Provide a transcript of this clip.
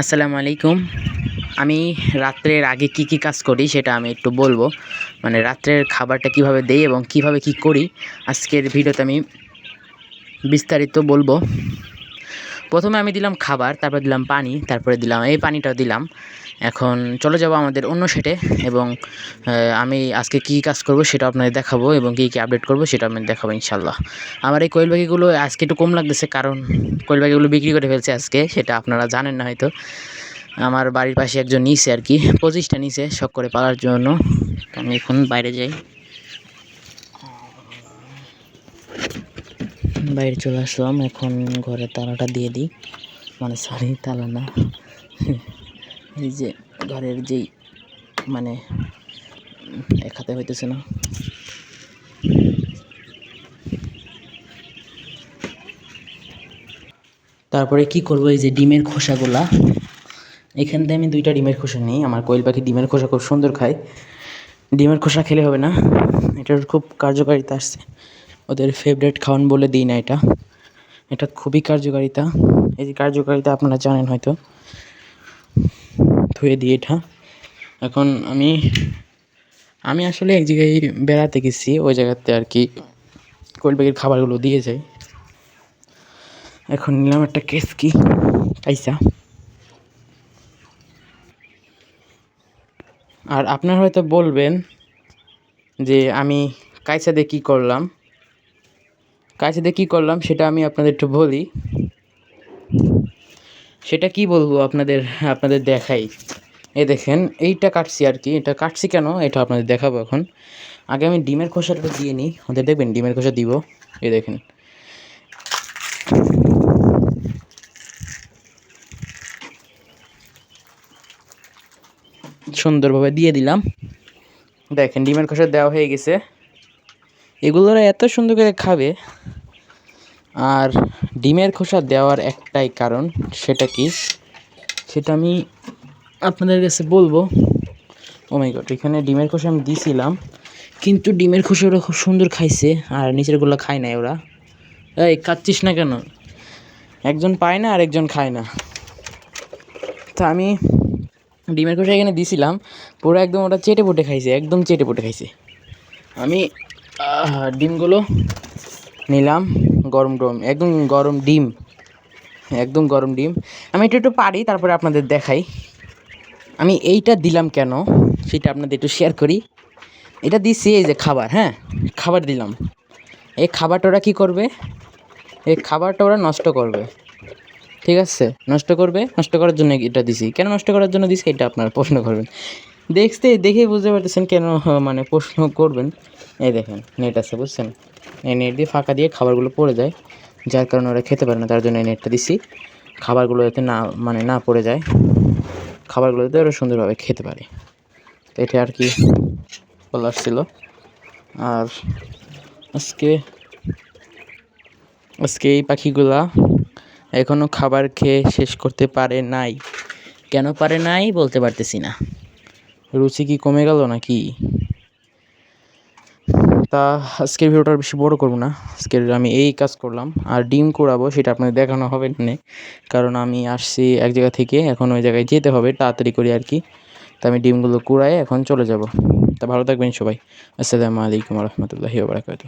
আসসালামু আলাইকুম। আমি রাত্রের আগে কি কি কাজ করি সেটা আমি একটু বলব। মানে রাত্রের খাবারটা কীভাবে দেই এবং কীভাবে কি করি, আজকের ভিডিওতে আমি বিস্তারিত বলব। প্রথমে আমি দিলাম খাবার, তারপর দিলাম পানি, তারপরে দিলাম, এই পানিটাও দিলাম। এখন চলে যাব আমাদের অন্য সেটে এবং আমি আজকে কী কাজ করব সেটা আপনাদের দেখাবো এবং কী কী আপডেট করব সেটা আমি দেখাবো ইনশাল্লাহ আমার এই কোয়েল পাখিগুলো আজকে একটু কম লাগতেছে কারণ কোয়েল পাখিগুলো বিক্রি করে ফেলছে আজকে, সেটা আপনারা জানেন না হয়তো। আমার বাড়ির পাশে একজন নিছে আর কি, পঁচিশটা নিছে শখ করে পালার জন্য। আমি এখন বাইরে যাই। বাইরে চলে আসলাম। এখন ঘরে তালাটা দিয়ে দিই। মানে সরি তালা না। এই যে ঘরের যেই মানে এক হাতে হইতেছে না। তারপরে কি করব? এই যে ডিমের খোসাগুলা। এখান থেকে আমি দুইটা ডিমের খোসা নিই। আমার কোয়েল পাখি ডিমের খোসা খুব সুন্দর খায়। ডিমের খোসা খেলে হবে না। এটার খুব কার্যকারিতা আসছে। ওদের ফেভারেট খাওয়ান বলে দিই না এটা। এটা খুবই কার্যকারিতা। এই যে কার্যকারিতা আপনারা জানেন হয়তো। ধুয়ে দিই এটা। এখন আমি আমি আসলে এক জায়গায় বেড়াতে গেছি, ওই জায়গাতে আর কি পাখির খাবারগুলো দিয়ে যাই। এখন নিলাম একটা কেস কি কাইসা আর আপনারা হয়তো বলবেন যে আমি কাইসা দিয়ে কী করলাম? দিয়ে কী করলাম সেটা আমি আপনাদের একটু বলি। সেটা কি বলব আপনাদের আপনাদের দেখাই। এ দেখেন, এইটা কাটছি আর কি। এটা কাটছি কেন? এটা আপনাদের দেখাবো এখন। আগে আমি ডিমের খোসাটা দিয়ে নিই। ওদের দেখবেন ডিমের খোসা দিব। এ দেখেন। সুন্দরভাবে দিয়ে দিলাম। দেখেন, ডিমের খোসা দেওয়া হয়ে গেছে। এগুলোরা এত সুন্দর করে খাবে। আর ডিমের খোসা দেওয়ার একটাই কারণ সেটা কি? সেটা আমি আপনাদের কাছে বলব। ও মাই গড এখানে ডিমের খোসা আমি দিয়েছিলাম কিন্তু ডিমের খোসা ওরা খুব সুন্দর খাইছে, আর নিচেরগুলো খায় না ওরা। এই খাচ্ছিস না কেন? একজন পায় না আর একজন খায় না। তা আমি ডিমের খোসা এখানে দিছিলাম, পুরো একদম ওটা চেটে পুটে খাইছে, একদম চেটে পুটে খাইছে। আমি ডিমগুলো নিলাম, গরম গরম, একদম গরম ডিম, একদম গরম ডিম। আমি একটু একটু পারি, তারপরে আপনাদের দেখাই। আমি এইটা দিলাম কেন, সেটা আপনাদের একটু শেয়ার করি। এটা দিচ্ছি এই যে খাবার হ্যাঁ খাবার দিলাম। এই খাবারটা ওরা কী করবে? এই খাবারটা ওরা নষ্ট করবে। ঠিক আছে? নষ্ট করবে, নষ্ট করার জন্য এটা দিছি। কেন নষ্ট করার জন্য দিছি, এটা আপনারা প্রশ্ন করবেন। দেখতে, দেখেই বুঝতে পারতেছেন কেন মানে প্রশ্ন করবেন। এই দেখেন নেট আছে, বুঝছেন? এই নেট দিয়ে ফাঁকা দিয়ে খাবারগুলো পড়ে যায়। যার কারণে ওরা খেতে পারে না, তার জন্য এই নেটটা দিছি। খাবারগুলো যাতে না মানে না পড়ে যায়, খাবারগুলো যাতে ওরা সুন্দরভাবে খেতে পারে। তো এটা আর কি বলার ছিল। আর আজকে আজকে এই পাখিগুলা এখনও খাবার খেয়ে শেষ করতে পারে নাই। কেন পারে নাই বলতে পারতেছি না। রুচি কি কমে গেল নাকি? তা আজকের ভিডিওটা বেশি বড় করব না। আজকের আমি এই কাজ করলাম। আর ডিম কুড়াবো, সেটা আপনাদের দেখানো হবে না কারণ আমি আসছি এক জায়গা থেকে, এখন ওই জায়গায় যেতে হবে, তাড়াতাড়ি করি আর কি। তা আমি ডিমগুলো কুড়াই এখন চলে যাব। তা ভালো থাকবেন সবাই। আসসালামু আলাইকুম রহমতুল্লাহি বারাকাতু